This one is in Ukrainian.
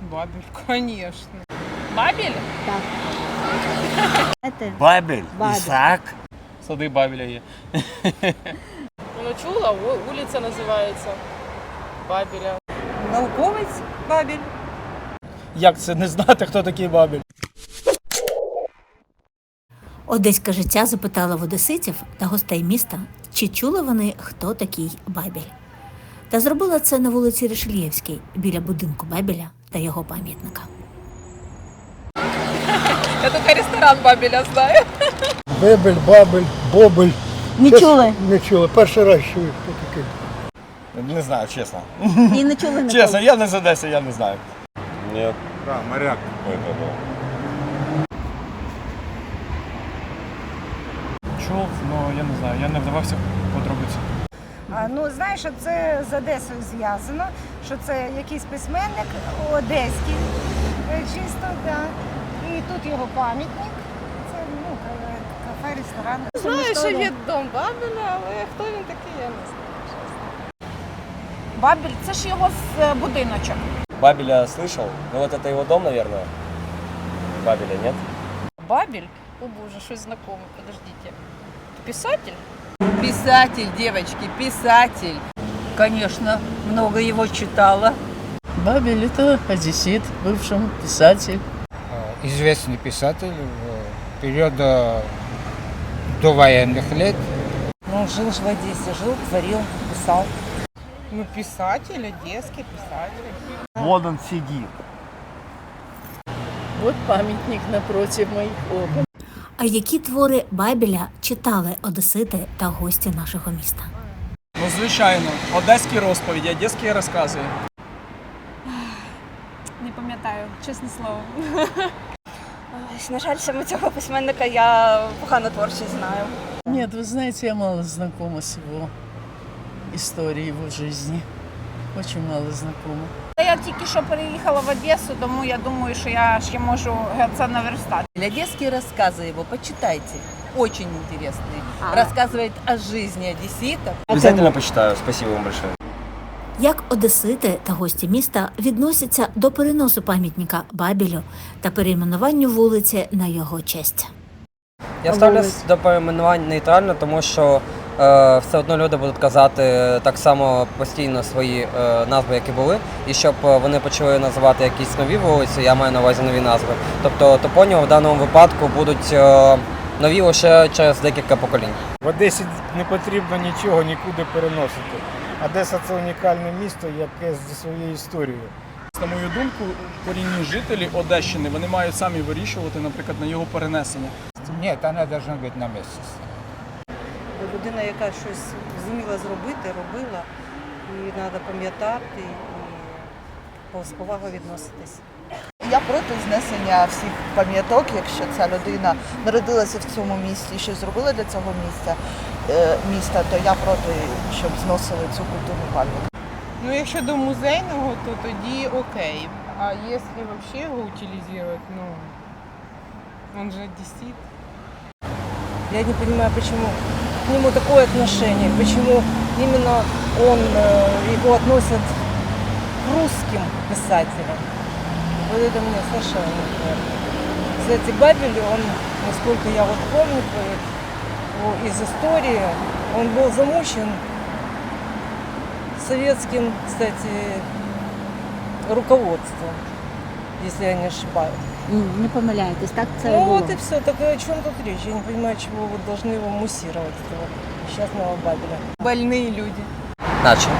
Бабель, конечно. Бабель? Знаєте, Бабель, Бабель. Ісаак. Сади Бабеля є. Ну, чула, вулиця називається Бабеля. Науковець Бабель. Як це не знати, хто такий Бабель? Одеське життя запитала в одеситів та гостей міста, чи чули вони, хто такий Бабіль. Та зробила це на вулиці Ришельєвській, біля будинку Бабіля та його пам'ятника. Я тільки ресторан Бабеля знаю. Бебель, бабель, бобель. Не Чесно, чули? Не чули. Перший раз чую, хто такий. Не знаю, чесно. І не чули ніколи? Чесно, я не з Одеси, я не знаю. Ні. Да, моряк. Чув, ну я не знаю, я не вдавався в подробиці. А, ну, знаєш, що це з Одесою зв'язано, що це якийсь письменник одеський, е, чисто, да. І тут його пам'ятник. Це ну, кафе, ресторан. Знаю, що є дом Бабеля, але хто він такий, я не знаю. Бабель, це ж його з будиночок. Бабеля слышал? Ну вот это его дом, наверное. Бабеля, нет? Бабель? О боже, щось знакоме, подождите. Писатель? Писатель, девочки, писатель. Конечно, много его читала. Бабель – это одессит, бывший писатель. известный писатель в периода довоенных лет. Ну, жил же в Одессе, жил, творил, писал. Ну, писатель, одеський писатель. Вон он сидит. Вот памятник напротив моих окон. А які твори Бабіля читали одесити та гості нашого міста? Ну, звичайно, одеські розповіді, одеські розкази. Не пам'ятаю, чесне слово. На жаль, саме цього письменника я погано творчість знаю. Нет, вы знаете, я мало знакома с его историей его жизни. Очень мало знакома Я тільки що переїхала в Одесу, тому я думаю, що я ще можу це наверстати. Одесские рассказы его почитайте. Очень интересные. Рассказывает о жизни одесситов. Обязательно почитаю. Спасибо вам большое. Як одесити та гості міста відносяться до переносу пам'ятника Бабілю та перейменуванню вулиці на його честь? Я ставлюсь до перейменувань нейтрально, тому що е, все одно люди будуть казати так само постійно свої е, назви, які були. І щоб е, вони почали називати якісь нові вулиці, я маю на увазі нові назви. Тобто топоніми в даному випадку будуть е, нові лише через декілька поколінь. В Одесі не потрібно нічого нікуди переносити. Одеса це унікальне місто, яке зі своєю історією. На мою думку, корінні жителі Одещини вони мають самі вирішувати, наприклад, на його перенесення. Ні, вона повинна бути на місці. Людина, яка щось зуміла зробити, робила, і треба пам'ятати і з повагою відноситись. Я проти знесення всіх пам'яток, якщо ця людина народилася в цьому місті і щось зробила для цього місця, е, міста, то я проти, щоб зносили цю культурну пам'ятку. Ну, якщо до музейного, то тоді окей. А якщо вообще його утилізувати, ну, он же одесит. Я не понимаю, почему нему такое отношение, почему именно он, э, его относят к русским писателям. Вот это мне совершенно непонятно. Кстати, Бабель, он, насколько я вот помню по- по- из истории, он был замучен советским, кстати, руководством, если я не ошибаюсь. Не помиляєтесь, так ну вот и все. Так о чем тут речь? Я не понимаю, чего вы должны его муссировать, этого несчастного Бабеля. Больні люди. Начал.